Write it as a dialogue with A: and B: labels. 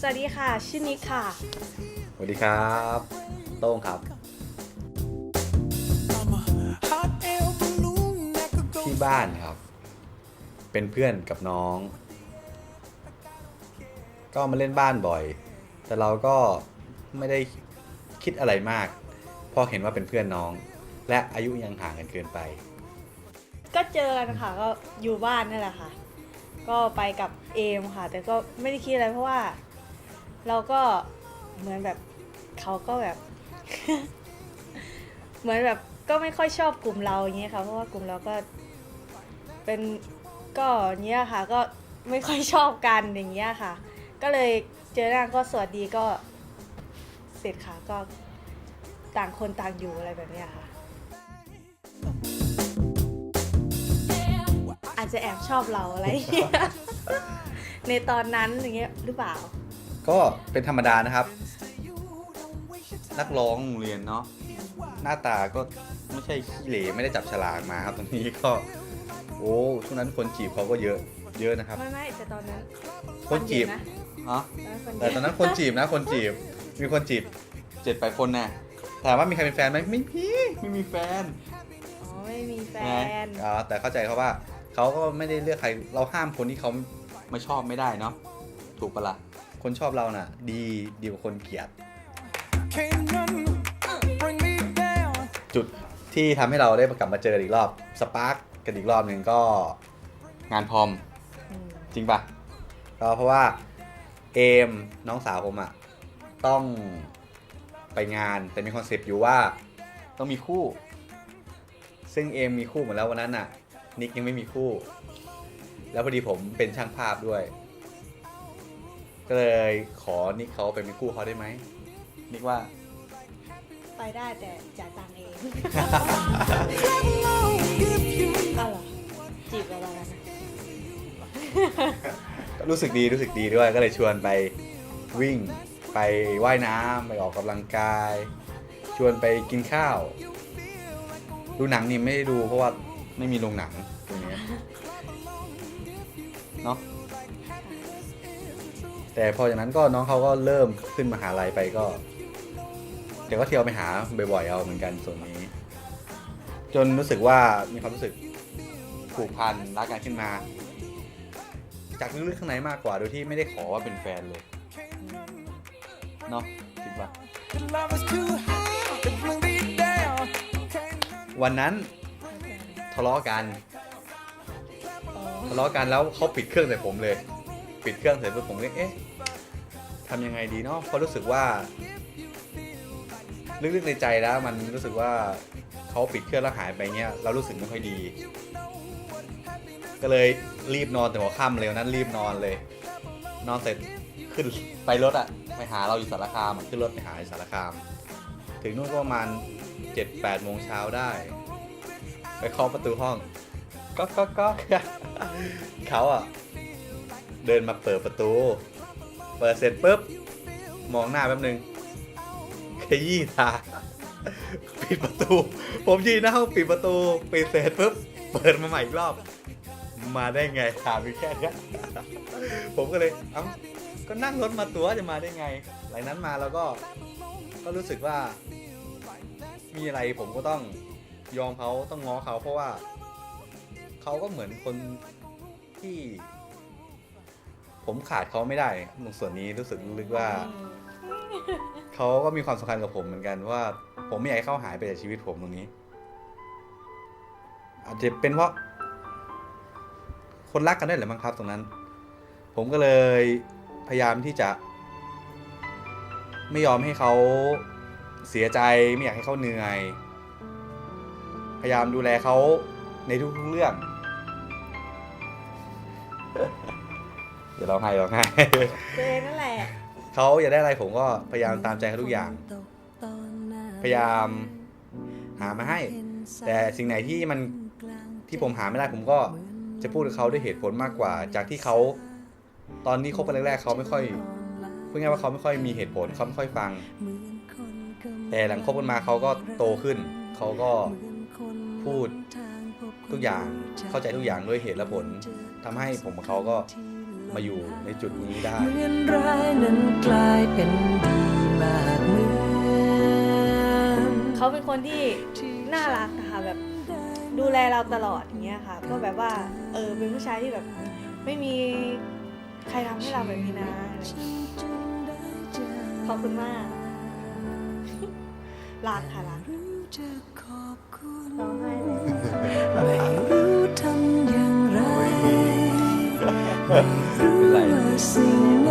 A: สวัสดีค่ะ ชื่อนิกค่ะ
B: สวัสดีครับ โต้งครับ
C: I'm a hot air balloon that could go
B: ที่บ้านครับ เป็นเพื่อนกับน้อง ก็มาเล่นบ้านบ่อย แต่เราก็ไม่ได้คิดอะไรมากเพราะเห็นว่าเป็นเพื่อนน้อง และอายุยังห่างกันเกินไป
A: ก็เจอกันค่ะก็อยู่บ้านนี่แหละค่ะ ก็ไปกับเอมค่ะ แต่ก็ไม่ได้คิดอะไรเพราะว่า เราก็เหมือนแบบเขาก็แบบ เหมือนแบบก็ไม่ค่อยชอบกลุ่มเราอย่างเงี้ยค่ะ เพราะว่ากลุ่มเราก็เป็นก็เนี้ยค่ะ ก็ไม่ค่อยชอบกันอย่างเงี้ยค่ะ ก็เลยเจอหน้าก็สวัสดีก็เสร็จค่ะก็ต่างคนต่างอยู่อะไรแบบเนี้ยค่ะ อาจจะแอบชอบเราอะไรอย่างเงี้ยในตอนนั้นอย่างเงี้ยหรือเปล่า
B: ก็เป็นธรรมดานะครับ นักร้องโรงเรียนเนาะหน้าตาก็ไม่ใช่ขี้เหร่ไม่ได้จับฉลากมาครับตรงนี้ก็ โอ้ช่วงนั้นคนจีบเขาก็เยอะเยอะนะครับ
A: ไม่ไม่แต่ตอนนั้น
B: คนจีบ
A: นะ
B: ฮะ
A: ตอน
B: แต่
A: นั้นคน
B: ตอนนั้นคนจีบนะ คนจีบมีคนจีบเจ็ดแปดคนนะถามว่ามีใครเป็นแฟนไหมไม่มีไม่มีแฟน
A: อ๋อไม่มีแฟ
B: นะ
A: น
B: อ๋อแต่เข้าใจเขาว่า เขาก็ไม่ได้เลือกใคร เราห้ามคนที่เขาไม่ชอบไม่ได้เนาะ ถูกปะละ่ะ คนชอบเราน่ะ ดีดีกว่าคนเกลียด
C: Can't none bring me down.
B: จุดที่ทำให้เราได้กลับมาเจอกันอีกรอบ สปาร์กกันอีกรอบหนึ่งก็งานพรอม
A: อืม
B: จริงปะก็เพราะว่าเอมน้องสาวผมอะต้องไปงานแต่มีคอนเซปต์อยู่ว่าต้องมีคู่ ซึ่งเอมมีคู่หมดแล้ววันนั้นอะ นิกยังไม่มีคู่ แล้วพอดีผมเป็นช่างภาพด้วย ก็เลยขอนิกเขาไปมีคู่เขาได้ไหมนิกว่า
A: ไปได้แต่จ่ายตังค์เอง
C: Alone if you
A: อ้าวเหรอจีบเราแล้วนะ
B: ก็รู้สึกดีรู้สึกดีด้วยก็เลยชวนไปวิ่ง ไปว่ายน้ำไปออกกำลังกาย ชวนไปกินข้าว ดูหนังนี่ไม่ได้ดูเพราะว่า ไม่มีโรงหนังตรงนี้เนาะแต่พอจากนั้นก็น้องเขาก็เริ่มขึ้นมหาลัยไปก็เดี๋ยวก็เที่ยวไปหาบ่อยๆเอาเหมือนกันส่วนนี้ จนรู้สึกว่ามีความรู้สึกผูกพันรักกันขึ้นมา จากลึกๆข้างในมากกว่าโดยที่ไม่ได้ขอว่าเป็นแฟนเลยเนาะคิดว่าวันนั้น ทะเลาะกัน
A: อ๋อ
B: ทะเลาะกันแล้วเขาปิดเครื่องใส่ผมเลย ปิดเครื่องเสร็จปุ๊บผมก็เอ๊ะทำยังไงดีเนาะเพราะรู้สึกว่าลึกๆในใจแล้วมันรู้สึกว่าเขาปิดเครื่องแล้วหายไปเงี้ยเรารู้สึกไม่ค่อยดี ก็เลยรีบนอนแต่หัวค่ำเลยวันนั้นรีบนอนเลย นอนเสร็จขึ้นไปรถอะไปหาเราอยู่สารคามอะขึ้นรถไปหาอยู่สารคาม ถึงนู่นก็ประมาณเจ็ดแปดโมงเช้าได้ ไปเคาะประตูห้องก็ก็ก็เขาอะ เดินมาเปิดประตู เปิดเสร็จปุ๊บ มองหน้าแป๊บนึงขยี้ตาปิดประตู ผมยืนหน้าห้องปิดประตูปิดเสร็จปุ๊บ เปิดมาใหม่อีกรอบ มาได้ไงถามอยู่แค่นี้ผมก็เลยเอ้าก็นั่งรถมาตัวจะมาได้ไง หลังนั้นมาแล้วก็ ก็รู้สึกว่า มีอะไรผมก็ต้อง ยอมเขาต้องง้อเขาเพราะว่าเขาก็เหมือนคนที่ ผมขาดเขาไม่ได้ตรงส่วนนี้รู้สึกลึกว่าเขาก็มีความสำคัญกับผมเหมือนกันว่า ผมไม่อยากให้เขาหายไปจากชีวิตผมตรงนี้ อาจจะเป็นเพราะ คนรักกันได้แหละมั้งครับตรงนั้น ผมก็เลยพยายามที่จะ ไม่ยอมให้เขาเสียใจไม่อยากให้เขาเหนื่อย ยายามดูแลเขาในทุกๆเรื่อง เดี๋ยวเราให้เราให้
A: ตัวเองนั่นแหละ
B: เขาอยากได้อะไรผมก็พยายามตามใจเขาทุกอย่าง พยายามหามาให้ แต่สิ่งไหนที่มันที่ผมหาไม่ได้ผมก็จะพูดกับเขาด้วยเหตุผลมากกว่า จากที่เขาตอนนี้คบกันแรกๆเขาไม่ค่อยพูดง่ายๆว่าเขาไม่ค่อยมีเหตุผลเขาไม่ค่อยฟัง แต่หลังคบกันมาเขาก็โตขึ้น เขาก็ พูดทุกอย่างเข้าใจทุกอย่างด้วยเหตุและผลทำให้ผมกับเขาก็มาอยู่ในจุดนี้ได้
D: เหมือนร้ายนั้นกลายเป็นดีมากเมือ
A: เขาเป็นคนที่น่ารักนะคะแบบดูแลเราตลอดอย่างเงี้ยค่ะ ก็แบบว่าเออเป็นผู้ชายที่แบบไม่มีใครทำให้เราแบบนี้นะอะไรขอบคุณมากรักค่ะรัก
D: จะ
A: ร้องไห้เลย
D: ไม่รู้ทำอย่างไรไม่รู้ว่าสิ่งไหน